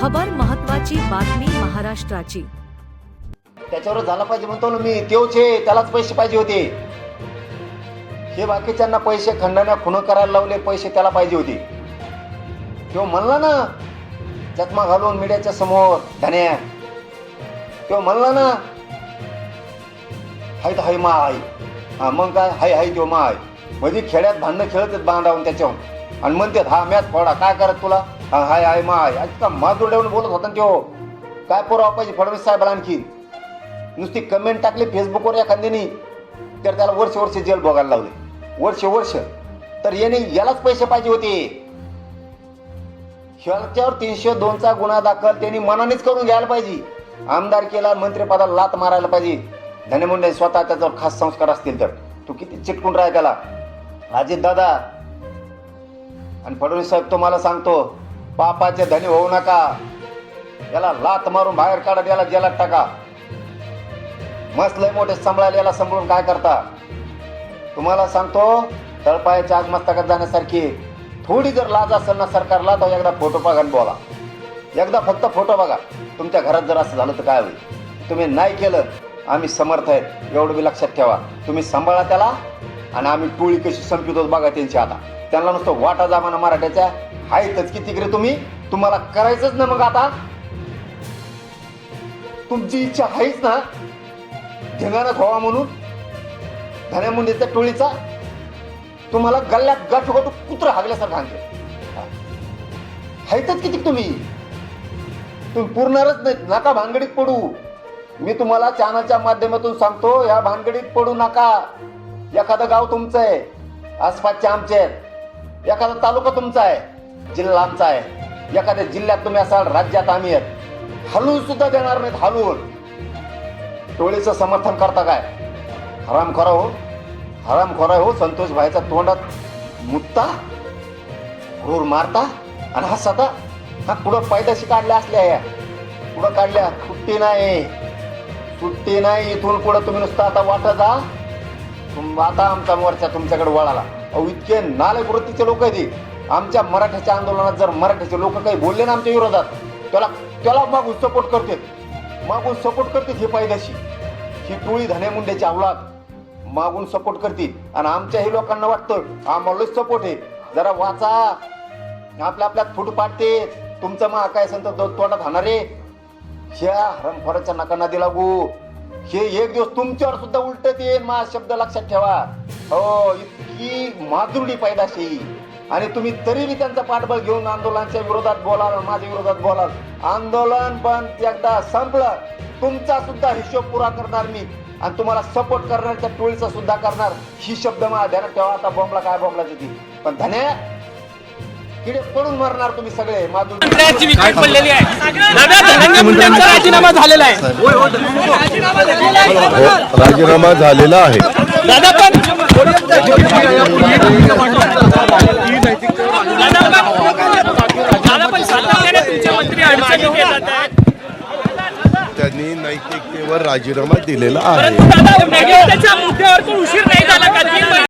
खबर महत्वाची बातमी महाराष्ट्राची. त्याच्यावर झाला पाहिजे म्हणतो ना मी तेवच आहे त्यालाच पैसे पाहिजे होते. हे बाकीच्यांना पैसे खंडण्या खुण करायला लावले पैसे त्याला पाहिजे होते. तो म्हणला ना चकमा घालून मीडियाच्या समोर धन्या. तो म्हणला ना हाय तर हाय मा आई हा मग काय? हाय हाय तो मा आई म्हणजे खेड्यात भांडणं खेळत आहेत बांधावून त्याच्यावर. आणि म्हणतात हा मॅच फोडा काय करत तुला? हा हाय हाय माय. हाय आज का बोलत होता ना त्यो. काय पुरावा पाहिजे फडणवीस साहेबाला आणखी नुसती कमेंट टाकली फेसबुकवर एखाद्यानी तर त्याला वर्ष वर्ष जेल बघायला लावले. वर्ष वर्ष. तर याने यालाच पैसे पाहिजे होते. ह्याच्यावर तीनशे दोनचा गुन्हा दाखल त्यांनी मनानेच करून घ्यायला पाहिजे. आमदार केला मंत्रिपदाला लात मारायला पाहिजे. धनमुंडे स्वतः त्याच्यावर खास संस्कार असतील तर. तू किती चिटकून राह त्याला. अजित दादा आणि फडणवीस साहेब तुम्हाला सांगतो पापाचे धनी होऊ नका. याला लात मारून बाहेर काढा याला जेलात टाका. मस्त लय मोठे सांभाळायला याला सांभाळून काय करता? तुम्हाला सांगतो तळपायाच्या आग मस्तकात जाण्यासारखी थोडी जर लाज असेल ना सरकारला तर एकदा फोटो बघा आणि बोला. एकदा फक्त फोटो बघा. तुमच्या घरात जर असं झालं तर काय होईल? तुम्ही नाही केलं आम्ही समर्थ आहेत. एवढं बी लक्षात ठेवा. तुम्ही सांभाळा त्याला आणि आम्ही टोळी कशी संपितो बघा त्यांची आता. त्यांना नुसतं वाटा जामाना मराठ्याच्या. आहेतच की तिकडे तुम्ही? तुम्हाला करायचंच ना मग आता. तुमची इच्छा आहेच ना? धिंगाणात व्हावा म्हणून. धन्या मुंडेच्या टोळीचा. तुम्हाला गल्ल्यात गट गट कुत्र हागल्यासारखं आणते हायतच किती तुम्ही? तुम्ही पुरणारच नाही नका भानगडीत पडू. मी तुम्हाला चॅनलच्या माध्यमातून सांगतो या भानगडीत पडू नका. एखादं गाव तुमचं आहे. आसपासचे आमचे आहेत. एखादा तालुका तुमचा आहे जिल्हा आमचा आहे एखाद्या जिल्ह्यात तुम्ही असाल राज्यात आम्ही आहेत. हलवून सुद्धा देणार नाहीत हलवून. टोळीचं समर्थन करता काय? हराम खरा हो. हराम खरा हो संतोष भाईचा तोंडात मुत्ता क्रूर मारता आणि हसता हा कुठं पैदाशी काढल्या असल्या या? कुठं काढल्या? सुट्टी नाही. सुट्टी नाही इथून पुढं तुम्ही नुसतं आता वाटा जा. तुम आता आमचा मोर्चा तुमच्याकडे वळाला. अहो इतके नाले वृत्तीचे लोक आहेत ते आमच्या मराठ्याच्या आंदोलनात जर मराठ्याचे लोक काही बोलले ना आमच्या विरोधात त्याला त्याला मागून सपोर्ट करतात. मागून सपोर्ट करतेत हे पायदाशी. ही टोळी धने मुंड्याची अवलाद. मागून सपोर्ट करते आणि आमच्याही लोकांना वाटतं आम्हालाच सपोर्ट आहे. जरा वाचा. आपल्या आपल्यात फुट पाडते. तुमचं मग काय संत तोंडात हाणारे ह्या हरमखोराच्या नका दिला लागू. हे एक दिवस तुमच्यावर सुद्धा उलट येईल मा शब्द लक्षात ठेवा. हो इतकी माधुरडी पैदाशी. आणि तुम्ही तरी बी त्यांचा पाठबळ घेऊन आंदोलनाच्या विरोधात बोलाल माझ्या विरोधात बोलाल. आंदोलन पण एकदा संपलं. तुमचा सुद्धा हिशोब पुरा करणार मी. आणि तुम्हाला सपोर्ट करण्याच्या टोळीचा सुद्धा करणार. ही शब्द मला ध्यानात ठेवा. आता बॉम्बला काय बॉम्बलाची ती पण धन्या किडे पडून मरणार तुम्ही सगळे माधुरी. मंत्र्यांची विकेट पडलेली आहे. दादा धनंजय मुंडेंचा राजीनामा झालेला आहे. हो राजीनामा झालेला आहे. दादा पण दादा पण सातत्याने तुमचे मंत्री अडचणीत येतात आहेत. त्यांनी नैतिकतेवर राजीनामा दिलेला आहे.